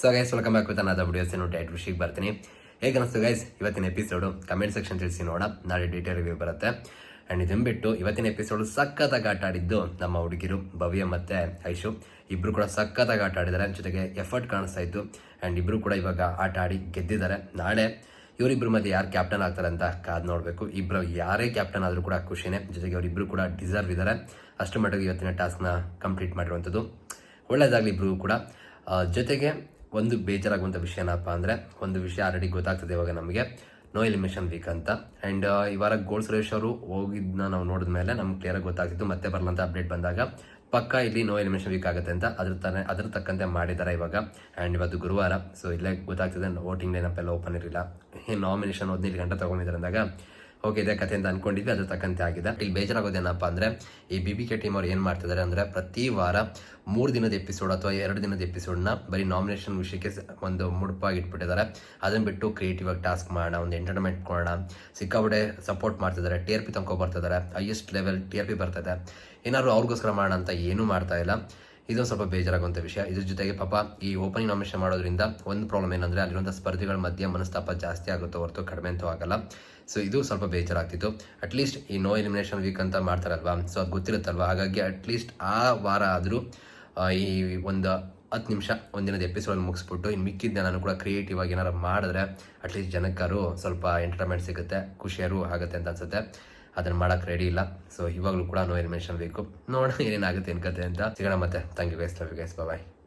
So guys welcome back with another videos ಏನು diet ವಿಷಯಕ್ಕೆ ಬರ್ತೀನಿ. ಹೇಗೆ ಅನಿಸ್ತು ಗೈಸ್ ಇವತ್ತಿನ ಎಪಿಸೋಡು ಕಮೆಂಟ್ ಸೆಕ್ಷನ್ ತಿಳಿಸಿ ನೋಡ ನಾಳೆ ಡೀಟೇಲ್ ರಿವ್ಯೂ ಬರುತ್ತೆ. ಆ್ಯಂಡ್ ಇದನ್ನು ಬಿಟ್ಟು ಇವತ್ತಿನ ಎಪಿಸೋಡು ಸಖತ್ತಾಗಿ ಆಟ ಆಡಿದ್ದು ನಮ್ಮ ಹುಡುಗಿರು ಭವ್ಯ ಮತ್ತು ಐಶು. ಇಬ್ಬರು ಕೂಡ ಸಖತ್ತಾಗಿ ಆಟ ಆಡಿದ್ದಾರೆ. ಜೊತೆಗೆ ಎಫರ್ಟ್ ಕಾಣಿಸ್ತಾ ಇತ್ತು. ಆ್ಯಂಡ್ ಇಬ್ಬರು ಕೂಡ ಇವಾಗ ಆಟ ಆಡಿ ಗೆದ್ದಿದ್ದಾರೆ. ನಾಳೆ ಇವರಿಬ್ಬರು ಮಧ್ಯೆ ಯಾರು ಕ್ಯಾಪ್ಟನ್ ಆಗ್ತಾರೆ ಅಂತ ಕಾದು ನೋಡಬೇಕು. ಇಬ್ಬರು ಯಾರೇ ಕ್ಯಾಪ್ಟನ್ ಆದರೂ ಕೂಡ ಖುಷಿನೇ. ಜೊತೆಗೆ ಅವರಿಬ್ಬರು ಕೂಡ ಡಿಸರ್ವ್ ಇದ್ದಾರೆ. ಅಷ್ಟು ಮಟ್ಟಿಗೆ ಇವತ್ತಿನ ಟಾಸ್ಕ್ನ ಕಂಪ್ಲೀಟ್ ಮಾಡಿರುವಂಥದ್ದು. ಒಳ್ಳೆಯದಾಗಲಿ ಇಬ್ಬರು ಕೂಡ. ಜೊತೆಗೆ ಒಂದು ಬೇಜಾರಾಗುವಂಥ ವಿಷಯ ಏನಪ್ಪ ಅಂದರೆ, ಒಂದು ವಿಷಯ ಆಲ್ರೆಡಿ ಗೊತ್ತಾಗ್ತದೆ ಇವಾಗ ನಮಗೆ. ನೋ ಎಲಿಮಿನೇಷನ್ ವೀಕ್ ಅಂತ. ಆ್ಯಂಡ್ ಈ ವಾರ ಗೋಲ್ಡ್ ಸುರೇಶ್ ಅವರು ಹೋಗಿದ್ದನ್ನ ನಾವು ನೋಡಿದ ಮೇಲೆ ನಮ್ಗೆ ಕ್ಲಿಯರಾಗಿ ಗೊತ್ತಾಗ್ತಿತ್ತು, ಮತ್ತೆ ಬರಲಂತ ಅಪ್ಡೇಟ್ ಬಂದಾಗ ಪಕ್ಕ ಇಲ್ಲಿ ನೋ ಎಲಿಮಿನೇಷನ್ ವೀಕ್ ಆಗುತ್ತೆ ಅಂತ ಅದ್ರ ತಾನೆ, ಅದ್ರ ತಕ್ಕಂತೆ ಮಾಡಿದ್ದಾರೆ ಇವಾಗ. ಆ್ಯಂಡ್ ಇವತ್ತು ಗುರುವಾರ ಸೊ ಇಲ್ಲೇ ಗೊತ್ತಾಗ್ತದೆ ವೋಟಿಂಗ್ ಲೈನಪ್ಪ ಎಲ್ಲ ಓಪನ್ ಇರಲಿಲ್ಲ. ನಾಮಿನೇಷನ್ ಹದಿನೈದು ಗಂಟೆ ತೊಗೊಂಡಿದ್ದಾರೆ ಅಂದಾಗ ಓಕೆ ಇದೇ ಅನ್ಕೊಂಡಿದ್ವಿ ಅದ್ರ ತಕ್ಕಂತೆ ಆಗಿದೆ. ಇಲ್ಲಿ ಬೇಜಾರಾಗೋದೇನಪ್ಪ ಅಂದರೆ, ಈ ಬಿ ಬಿ ಕೆ ಟೀಮ್ ಅವ್ರು ಏನು ಮಾಡ್ತಿದ್ದಾರೆ ಅಂದರೆ, ಪ್ರತಿ ವಾರ ಮೂರು ದಿನದ ಎಪಿಸೋಡ್ ಅಥವಾ ಎರಡು ದಿನದ ಎಪಿಸೋಡ್ನ ಬರೀ ನಾಮಿನೇಷನ್ ವಿಷಯಕ್ಕೆ ಒಂದು ಮುಡುಪಾಗಿ ಇಟ್ಬಿಟ್ಟಿದ್ದಾರೆ. ಅದನ್ನು ಬಿಟ್ಟು ಕ್ರಿಯೇಟಿವ್ ಆಗಿ ಟಾಸ್ಕ್ ಮಾಡೋಣ, ಒಂದು ಎಂಟರ್ಟೈನ್ಮೆಂಟ್ ಕೊಡೋಣ. ಸಿಕ್ಕಾಪಟ್ಟೆ ಸಪೋರ್ಟ್ ಮಾಡ್ತಿದ್ದಾರೆ. ಟಿ ಆರ್ ಪಿ ತಗೊಂಡು ಬರ್ತಿದ್ದಾರೆ. Highest level T R P ಬರ್ತದೆ. ಏನಾದ್ರು ಅವ್ರಿಗೋಸ್ಕರ ಮಾಡೋಣ ಅಂತ ಏನೂ ಮಾಡ್ತಾ ಇಲ್ಲ. ಇದೊಂದು ಸ್ವಲ್ಪ ಬೇಜಾರಾಗುವಂಥ ವಿಷಯ. ಇದ್ರ ಜೊತೆಗೆ ಪಾಪ ಈ ಓಪನಿಂಗ್ ನಾಮಿನೇಷನ್ ಮಾಡೋದ್ರಿಂದ ಒಂದು ಪ್ರಾಬ್ಲಮ್ ಏನಂದರೆ ಅಲ್ಲಿರುವಂಥ ಸ್ಪರ್ಧಿಗಳ ಮಧ್ಯೆ ಮನಸ್ತಾಪ ಜಾಸ್ತಿ ಆಗುತ್ತೋ ಹೊರತು ಕಡಿಮೆ ಅಂತೂ ಆಗಲ್ಲ. ಸೊ ಇದು ಸ್ವಲ್ಪ ಬೇಜಾರಾಗ್ತಿತ್ತು. ಅಟ್ಲೀಸ್ಟ್ ಈ ನೋ ಎಲಿಮಿನೇಷನ್ ವೀಕ್ ಅಂತ ಮಾಡ್ತಾರಲ್ವಾ? ಸೊ ಅದು ಗೊತ್ತಿರುತ್ತಲ್ವಾ? ಹಾಗಾಗಿ ಅಟ್ಲೀಸ್ಟ್ ಆ ವಾರ ಆದರೂ ಈ ಒಂದು ಹತ್ತು ನಿಮಿಷ, ಒಂದಿನದ ಎಪಿಸೋಡ್ ಮುಗಿಸ್ಬಿಟ್ಟು ಇನ್ನು ಮಿಕ್ಕಿದ್ದ ನಾನು ಕೂಡ ಕ್ರಿಯೇಟಿವ್ ಆಗಿ ಏನಾರು ಮಾಡಿದ್ರೆ ಅಟ್ಲೀಸ್ಟ್ ಜನಕ್ಕಾರು ಸ್ವಲ್ಪ ಎಂಟರ್ಟೈನ್ಮೆಂಟ್ ಸಿಗುತ್ತೆ, ಖುಷಿಯಾರು ಆಗುತ್ತೆ ಅಂತ ಅನ್ಸುತ್ತೆ. ಅದನ್ನು ಮಾಡಕ್ಕೆ ರೆಡಿ ಇಲ್ಲ. ಸೊ ಇವಾಗಲೂ ಕೂಡ ನೋ ಇನ್ಮೇಷನ್ ಬೇಕು. ನೋಡೋಣ ಏನೇನಾಗುತ್ತೆ ಏನ್ ಕತೆ ಅಂತ. ಸಿಗೋಣ ಮತ್ತೆ. Thank you guys love you guys bye